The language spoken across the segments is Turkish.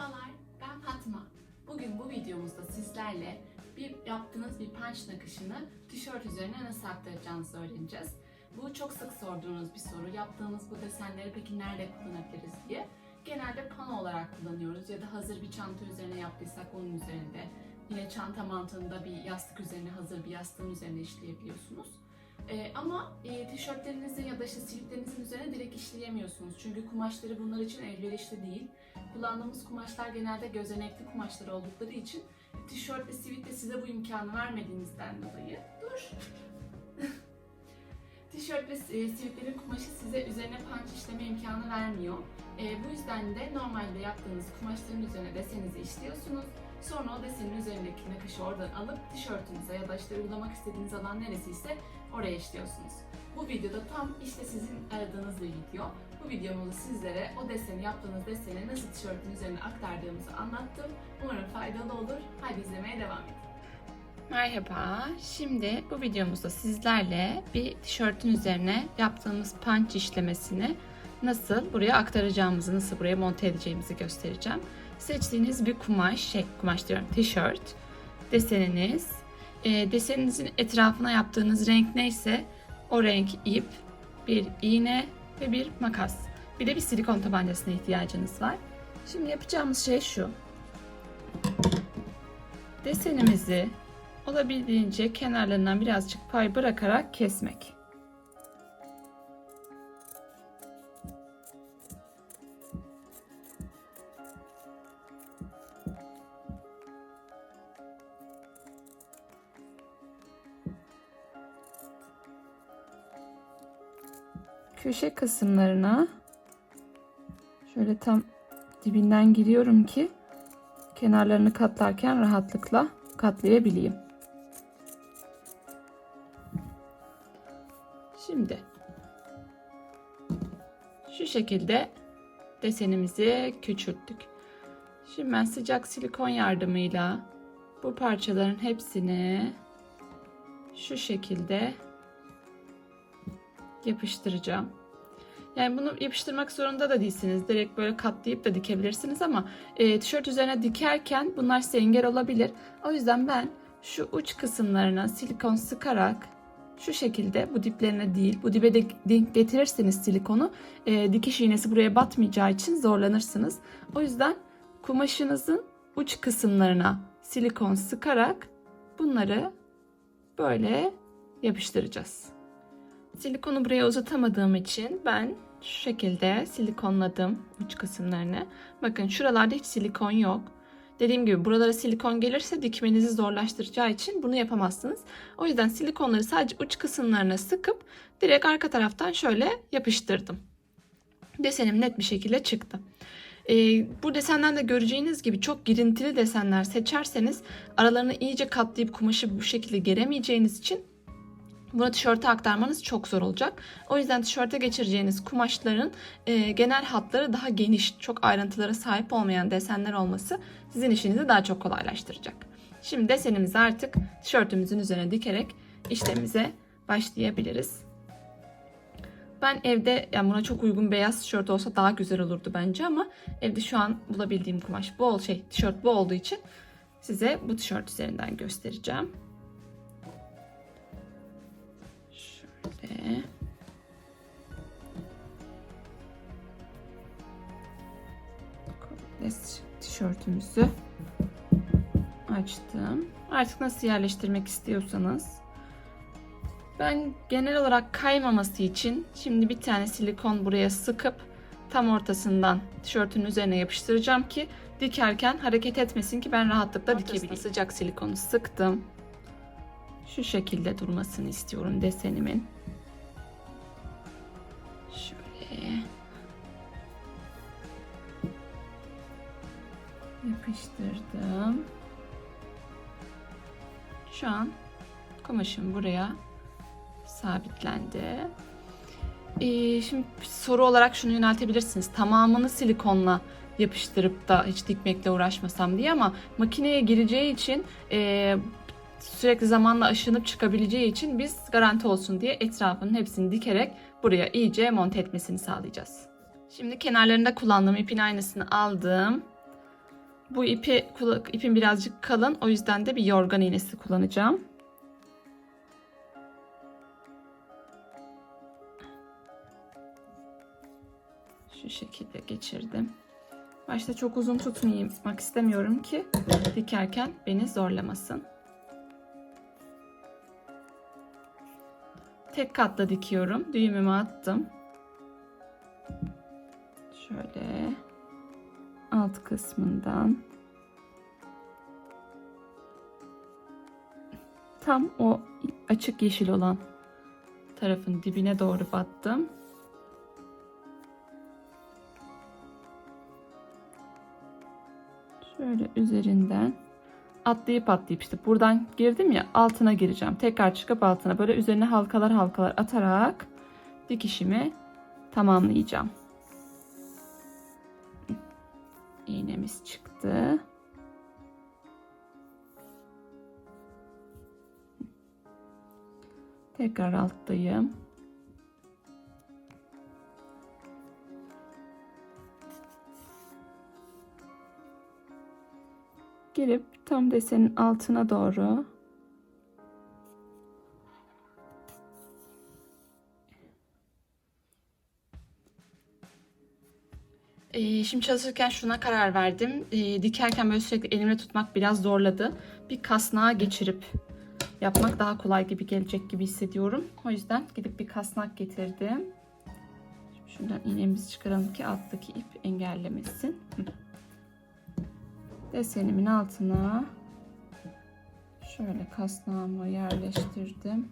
Merhabalar, ben Fatma. Bugün bu videomuzda sizlerle bir yaptığınız bir punch nakışını tişört üzerine nasıl aktaracağınızı öğreneceğiz. Bu çok sık sorduğunuz bir soru. Yaptığımız bu desenleri peki nerede kullanabiliriz diye. Genelde pano olarak kullanıyoruz ya da hazır bir çanta üzerine yaptıysak onun üzerinde. Yine çanta mantığında bir yastık üzerine, hazır bir yastığın üzerine işleyebiliyorsunuz. Ee, ama e, tişörtlerinizin ya da işte sivitlerinizin üzerine direkt işleyemiyorsunuz. Çünkü kumaşları bunlar için elverişli değil. Kullandığımız kumaşlar genelde gözenekli kumaşlar oldukları için tişört ve sivitle size bu imkanı vermediğinizden dolayı dur. tişört ve e, sivitlerin kumaşı size üzerine punch işleme imkanı vermiyor. E, bu yüzden de normalde yaptığınız kumaşların üzerine desenizi işliyorsunuz. Sonra o desenin üzerindeki nakışı oradan alıp tişörtünüze ya da işte uygulamak istediğiniz alan neresiyse oraya işliyorsunuz. Bu videoda tam işte sizin aradığınız bir video. Bu videomuzda sizlere o deseni, yaptığınız deseni nasıl tişörtün üzerine aktardığımızı anlattım. Umarım faydalı olur. Haydi izlemeye devam edin. Merhaba. Şimdi bu videomuzda sizlerle bir tişörtün üzerine yaptığımız punch işlemesini nasıl buraya aktaracağımızı, nasıl buraya monte edeceğimizi göstereceğim. Seçtiğiniz bir kumaş, şey kumaş diyorum, tişört, deseniniz, e, deseninizin etrafına yaptığınız renk neyse o renk ip, bir iğne ve bir makas. Bir de bir silikon tabancasına ihtiyacınız var. Şimdi yapacağımız şey şu. Desenimizi olabildiğince kenarlarından birazcık pay bırakarak kesmek. Köşe kısımlarına şöyle tam dibinden giriyorum ki kenarlarını katlarken rahatlıkla katlayabileyim. Şimdi şu şekilde desenimizi küçülttük. Şimdi ben sıcak silikon yardımıyla bu parçaların hepsini şu şekilde yapıştıracağım. Yani bunu yapıştırmak zorunda da değilsiniz. Direkt böyle katlayıp da dikebilirsiniz ama e, tişört üzerine dikerken bunlar size engel olabilir. O yüzden ben şu uç kısımlarına silikon sıkarak şu şekilde bu diplerine değil bu dibe de denk getirirseniz silikonu e, dikiş iğnesi buraya batmayacağı için zorlanırsınız. O yüzden kumaşınızın uç kısımlarına silikon sıkarak bunları böyle yapıştıracağız. Silikonu buraya uzatamadığım için ben şu şekilde silikonladım uç kısımlarını. Bakın şuralarda hiç silikon yok. Dediğim gibi buralara silikon gelirse dikmenizi zorlaştıracağı için bunu yapamazsınız. O yüzden silikonları sadece uç kısımlarına sıkıp direkt arka taraftan şöyle yapıştırdım. Desenim net bir şekilde çıktı. Ee, bu desenden de göreceğiniz gibi çok girintili desenler seçerseniz aralarını iyice katlayıp kumaşı bu şekilde geremeyeceğiniz için bunu tişörte aktarmanız çok zor olacak. O yüzden tişörte geçireceğiniz kumaşların e, genel hatları daha geniş, çok ayrıntılara sahip olmayan desenler olması sizin işinizi daha çok kolaylaştıracak. Şimdi desenimizi artık tişörtümüzün üzerine dikerek işlemimize başlayabiliriz. Ben evde yani buna çok uygun beyaz tişört olsa daha güzel olurdu bence ama evde şu an bulabildiğim kumaş bu şey tişört bu olduğu için size bu tişört üzerinden göstereceğim. Şöyle. tişörtümüzü açtım. Artık nasıl yerleştirmek istiyorsanız. Ben genel olarak kaymaması için şimdi bir tane silikon buraya sıkıp tam ortasından tişörtün üzerine yapıştıracağım ki dikerken hareket etmesin ki ben rahatlıkla dikebileyim. Sıcak silikonu sıktım. Şu şekilde durmasını istiyorum desenimin. Şöyle. Yapıştırdım. Şu an kumaşım buraya sabitlendi. Ee, şimdi soru olarak şunu yöneltebilirsiniz. Tamamını silikonla yapıştırıp da hiç dikmekle uğraşmasam diye ama makineye gireceği için e, sürekli zamanla aşınıp çıkabileceği için biz garanti olsun diye etrafının hepsini dikerek buraya iyice monte etmesini sağlayacağız. Şimdi kenarlarında kullandığım ipin aynısını aldım. Bu ipi ipim birazcık kalın. O yüzden de bir yorgan iğnesi kullanacağım. Şu şekilde geçirdim. Başta çok uzun tutmaymak istemiyorum ki dikerken beni zorlamasın. Tek katla dikiyorum. Düğümümü attım. Şöyle alt kısmından tam o açık yeşil olan tarafın dibine doğru battım. Şöyle üzerinden atlayıp atlayıp işte buradan girdim ya altına gireceğim. Tekrar çıkıp altına böyle üzerine halkalar halkalar atarak dikişimi tamamlayacağım. İğnemiz çıktı. Tekrar alttayım. Girip tam desenin altına doğru Ee, şimdi çalışırken şuna karar verdim. Ee, dikerken böyle sürekli elimle tutmak biraz zorladı. Bir kasnağa geçirip yapmak daha kolay gibi gelecek gibi hissediyorum. O yüzden gidip bir kasnak getirdim. Şuradan iğnemizi çıkaralım ki alttaki ip engellemesin. Desenimin altına şöyle kasnağımı yerleştirdim.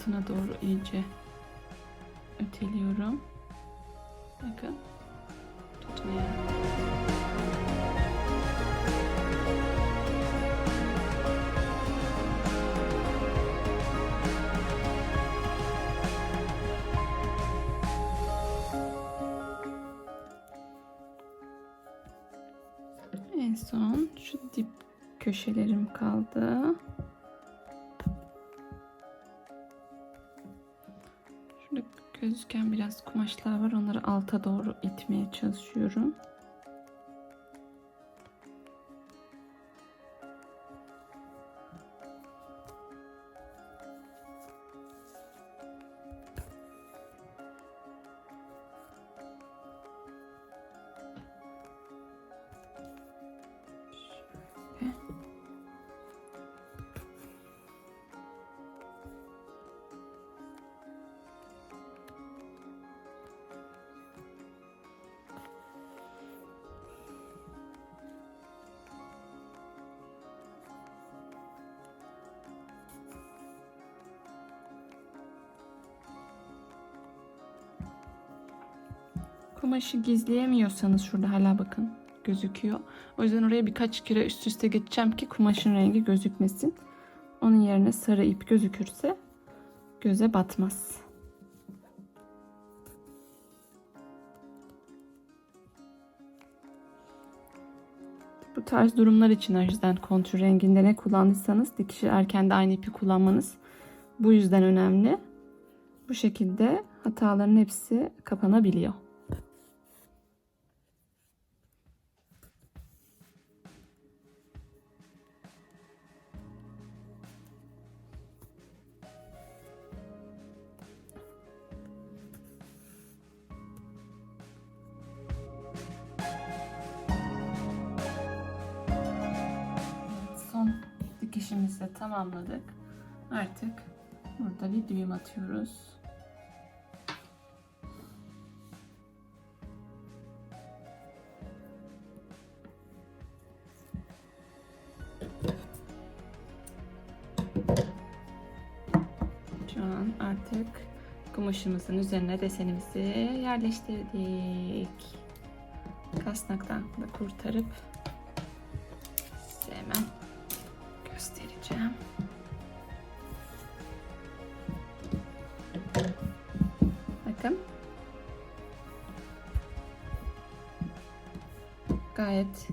Altına doğru iyice öteliyorum. Bakın tutmaya. En son şu dip köşelerim kaldı. Gözüken biraz kumaşlar var. Onları alta doğru itmeye çalışıyorum. Kumaşı gizleyemiyorsanız şurada hala bakın gözüküyor. O yüzden oraya birkaç kere üst üste geçeceğim ki kumaşın rengi gözükmesin. Onun yerine sarı ip gözükürse göze batmaz. Bu tarz durumlar için o yüzden kontür renginde ne kullandıysanız dikişlerken de aynı ipi kullanmanız bu yüzden önemli. Bu şekilde hataların hepsi kapanabiliyor. De tamamladık. Artık burada bir düğüm atıyoruz. Şu an artık kumaşımızın üzerine desenimizi yerleştirdik. Kasnaktan da kurtarıp Bakın. Gayet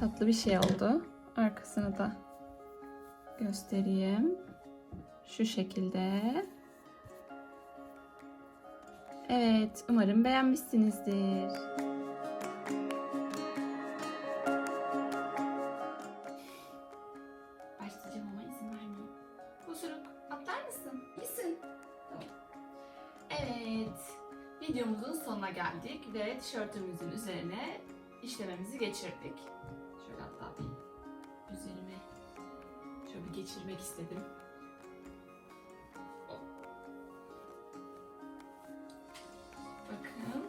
tatlı bir şey oldu. Arkasını da göstereyim. Şu şekilde. Evet, umarım beğenmişsinizdir. Videomuzun sonuna geldik ve tişörtümüzün üzerine işlememizi geçirdik. Şöyle hatta bir üzerime şöyle bir geçirmek istedim. Bakın.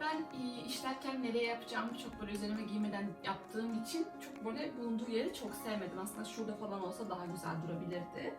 Ben e, işlerken nereye yapacağımı çok böyle üzerime giymeden yaptığım için çok böyle bulunduğu yeri çok sevmedim. Aslında şurada falan olsa daha güzel durabilirdi.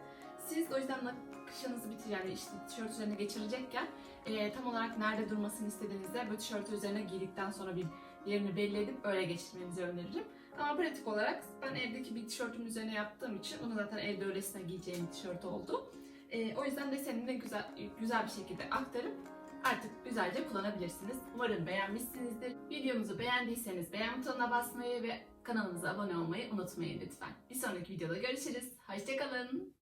Siz o yüzden nakışınızı bitir yani işte tişört üzerine geçirecekken e, tam olarak nerede durmasını istediğinizde böyle tişörtü üzerine giydikten sonra bir yerini belli edip öyle geçirmenizi öneririm. Ama pratik olarak ben evdeki bir tişörtümün üzerine yaptığım için bunu zaten evde öylesine giyeceğim bir tişört oldu. E, o yüzden de güzel güzel bir şekilde aktarıp artık güzelce kullanabilirsiniz. Umarım beğenmişsinizdir. Videomuzu beğendiyseniz beğen butonuna basmayı ve kanalımıza abone olmayı unutmayın lütfen. Bir sonraki videoda görüşürüz. Hoşçakalın.